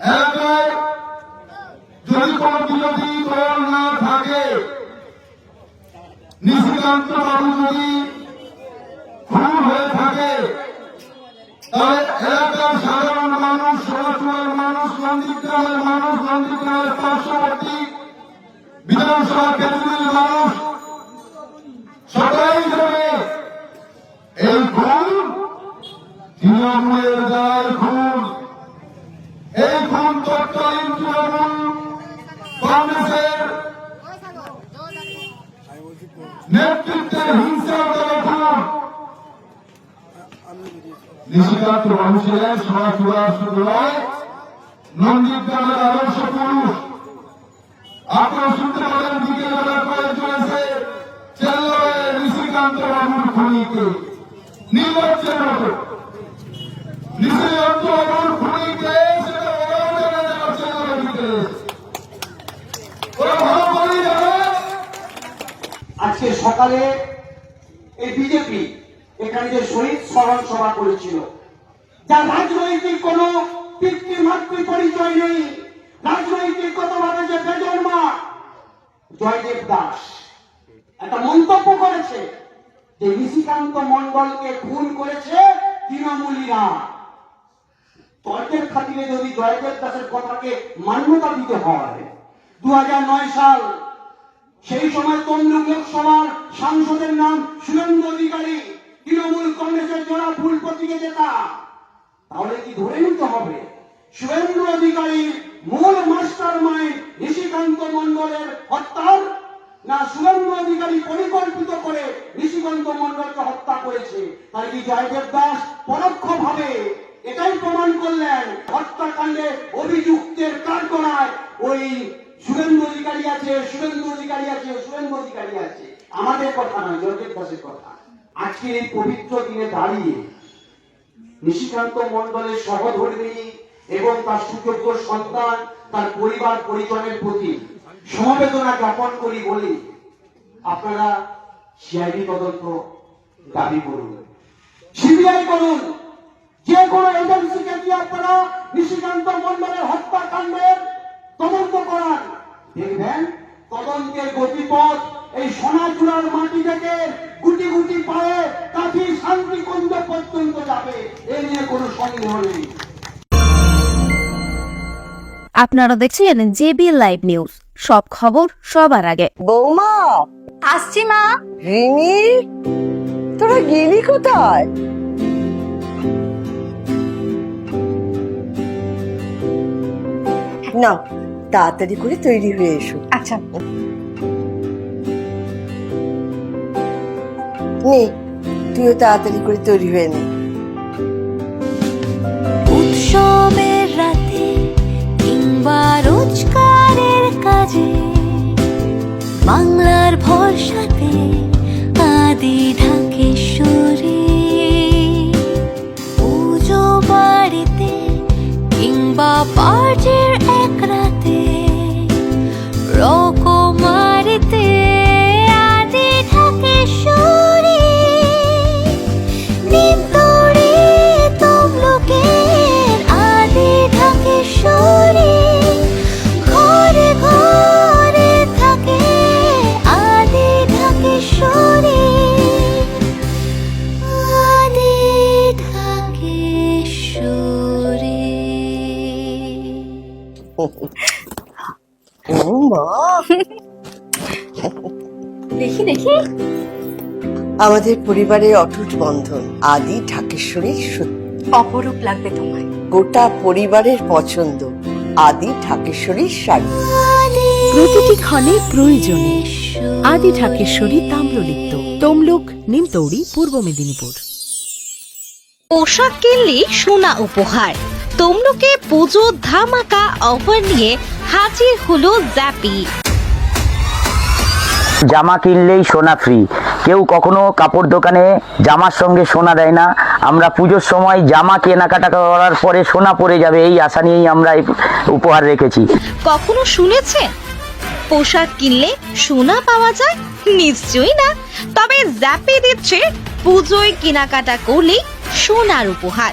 এলাকায় যদি কোনো বিরোধী দল না থাকে, নিশিকান্ত বাবু যদি হয়ে থাকে, তাহলে এলাকার সাধারণ মানুষ সরাসরি মানুষ নন্দীগ্রামের মানুষ নন্দীগ্রামের পার্শ্ববর্তী বিধানসভা কেন্দ্রের মানুষ সবাই যাবে এই খুন তৃণমূলের দায় খুন। এই খুন তৎকালীন তৃণমূল কংগ্রেসের নেতৃত্বের হিংসার দ্বারা খুন নিশিকান্ত বাবু ছিলেন সরাসরি শুধু নয় নন্দীগ্রামের আদর্শ পুরুষ। আপনারা শুনতে পারেন, বিকেলবেলা করে চলেছে চেল্লায় নিশিকান্ত বাবুর খুনিকে। নির্লজ্জের মতো। নিশিকান্ত বাবুর আজকে সকালে এই বিজেপি এখানে যে শহীদ স্মরণ সভা করেছিল যার রাজনৈতিক কোন পিতৃ মাতৃ পরিচয় নেই। রাজনৈতিকগতভাবে যে বেজন্মা জয়দেব দাস একটা মন্তব্য করেছে যে নিশিকান্ত মন্ডলকে খুন করেছে তৃণমূলীরা তর্কের খাতিরে যদি জয়দেব দাসের কথাকে মান্যতা দিতে হয় দু হাজার নয় সাল সেই সময় তমলুক লোকসভার সাংসদের নাম সুরেন্দ্র অধিকারী, তৃণমূল কংগ্রেসের জোড়া ফুল প্রতীকে জেতা। তাহলে কি ধরে নিতে হবে? সুরেন্দ্র অধিকারীর মূল মাস্টার মাইন্ড নিশিকান্ত মন্ডলের হত্যার? না সুরেন্দ্র অধিকারী পরিকল্পিত করে নিশিকান্ত মন্ডলকে হত্যা করেছে? তাই কি জয়দেব দাস পরোক্ষ ভাবে এটাই প্রমাণ করলেন হত্যাকাণ্ডে অভিযুক্তের কাঠগড়ায় ওই সুরেন্দ্র অধিকারী আছে সুরেন্দ্র অধিকারী আছে সুরেন্দ্র অধিকারী আছে। আমাদের কথা নয় জয়দেব দাসের কথা। আজকের এই পবিত্র দিনে দাঁড়িয়ে নিশিকান্ত মন্ডলের সহধর্মিনী এবং তার সুযোগ্য সন্তান, তার পরিবার পরিজনের প্রতি সমবেদনা জ্ঞাপন করি বলি, আপনারা সিআইডি তদন্ত দাবি করুন। সিবিআই করুন। যে কোনো এজেন্সিকে দিয়ে আপনারা নিশিকান্ত মন্ডলের হত্যাকাণ্ডের তদন্ত করান দেখবেন তদন্তের গতিপথ এই সোনাচূড়ার মাটি থেকে গুটি গুটি পায়ে কাঠি শান্তিকুঞ্জ পর্যন্ত যাবে। এ নিয়ে কোনো সন্দেহ নেই। আপনারা দেখছেন জেবি লাইভ নিউজ। সব খবর সবার আগে। বৌমা! আসছি মা। রিমি? তোরা গেলি কোথায়? না তাড়াতাড়ি করে তৈরি হয়ে এসো। আচ্ছা। নে তুইও তাড়াতাড়ি করে তৈরি হয়ে নে। উৎসবের রাতে কিংবা রোজগারের কাজে বাংলার ভরসাতে আদি দেখি দেখি। আমাদের পরিবারের অটুট বন্ধন আদি ঢাকেশ্বরী সত্যি অপরূপ লাগবে তোমায়। গোটা পরিবারের পছন্দ আদি ঢাকেশ্বরীর শাড়ি। প্রতিটি ক্ষণে প্রয়োজনে আদি ঢাকেশ্বরী তাম্রলিপ্ত তমলুক নিমতৌড়ি পূর্ব মেদিনীপুর। পোশাক কিনলেই সোনা উপহার। তমলুকে পুজো ধামাকা অফার নিয়ে হাজির হলো জ্যাপি জামা কিনলেই সোনা ফ্রি কেউ কখনো কাপড় দোকানে জামার সঙ্গে সোনা দেয় না। আমরা পুজোর সময় জামা কেনাকাটা করার পরে সোনা পরে যাবে এই আশা নিয়েই আমরা এই উপহার রেখেছি। কখনো শুনেছে পোশাক কিনলে সোনা পাওয়া যায়? নিশ্চয়ই না। তবে জ্যাপি দিচ্ছে পুজোয় কেনাকাটা করলেই সোনার উপহার।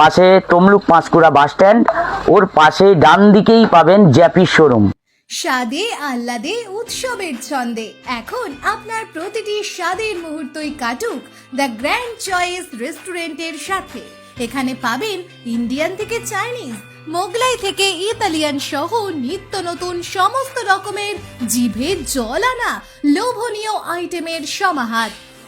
পাশে তমলুক পাঁশকুড়া বাস স্ট্যান্ড, ওর পাশে ডান দিকেই পাবেন জ্যাপির শোরুম। স্বাদে, আহ্লাদে, উৎসবের ছন্দে। এখন আপনার প্রতিটি স্বাদের মুহূর্তই কাটুক দ্য গ্র্যান্ড চয়েস রেস্টুরেন্টের সাথে। এখানে পাবেন ইন্ডিয়ান থেকে চাইনিজ, মোগলাই থেকে ইতালিয়ান সহ নিত্য নতুন সমস্ত রকমের জিভে জল আনা লোভনীয় আইটেমের সমাহার।